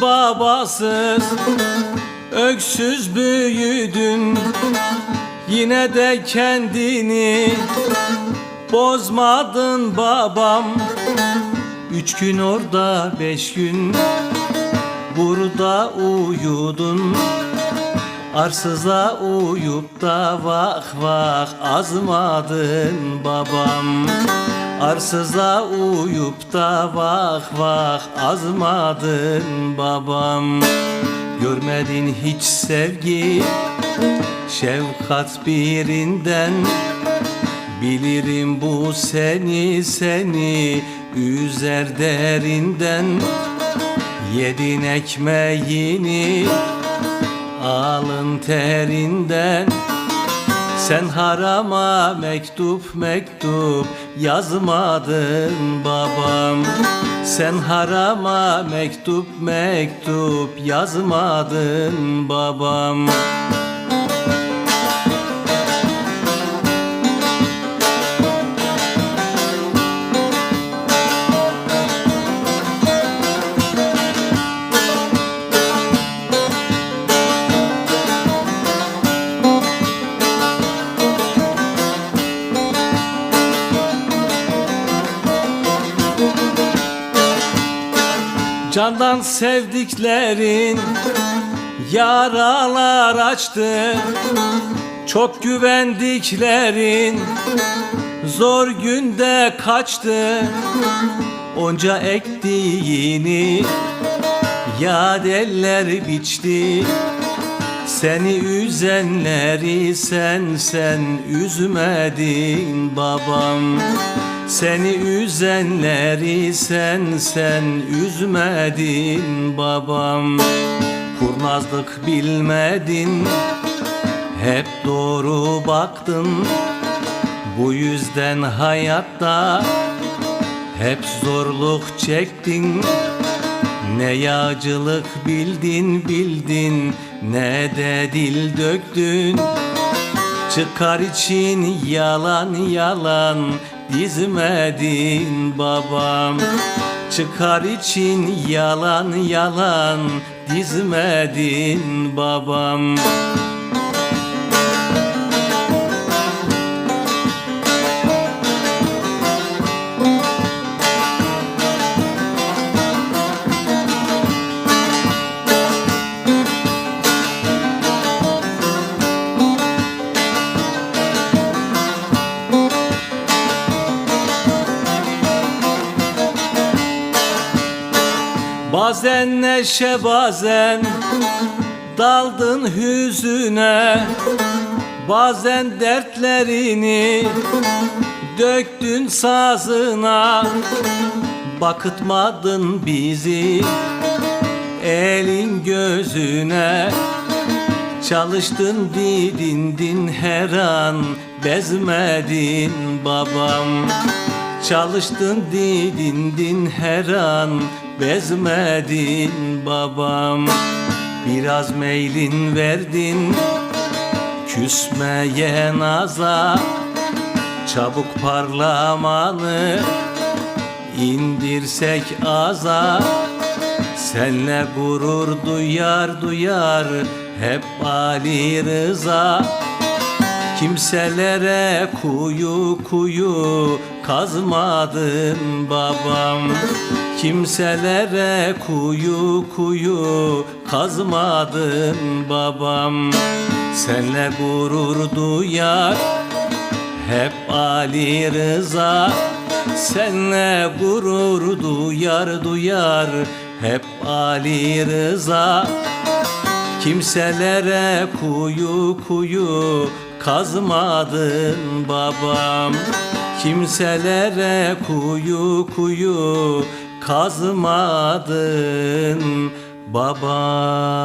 babasız Öksüz büyüdün. Yine de kendini Bozmadın babam. Üç gün orada beş gün Burada uyudun. Arsıza uyup da vah vah azmadın babam Arsıza uyup da vah vah azmadın babam. Görmedin hiç sevgi şefkat birinden. Bilirim bu seni seni üzer derinden. Yedin ekmeğini alın terinden Sen harama mektup mektup yazmadın babam. Sen harama mektup mektup yazmadın babam Candan sevdiklerin yaralar açtı. Çok güvendiklerin zor günde kaçtı. Onca ektiğini yad eller biçti. Seni üzenleri sen sen üzmedin babam Seni üzenleri sen sen üzmedin babam. Kurnazlık bilmedin hep doğru baktın. Bu yüzden hayatta hep zorluk çektin. Ne yağcılık bildin bildin ne de dil döktün Çıkar için yalan yalan dizmedin babam. Çıkar için yalan yalan dizmedin babam Bazen neşe bazen daldın hüzüne. Bazen dertlerini döktün sazına. Bakıtmadın bizi elin gözüne. Çalıştın didindin her an bezmedin babam. Çalıştın didindin her an bezmedin babam Biraz meylin verdin. Küsmeye naza Çabuk parlamanı indirsek aza Senle gurur duyar duyar. Hep Ali Rıza Kimselere kuyu kuyu kazmadın babam. Kimselere kuyu kuyu kazmadın babam. Senle gurur duyar hep Ali Rıza. Senle gurur duyar duyar hep Ali Rıza. Kimselere kuyu kuyu kazmadın babam. Kimselere kuyu kuyu kazmadın babam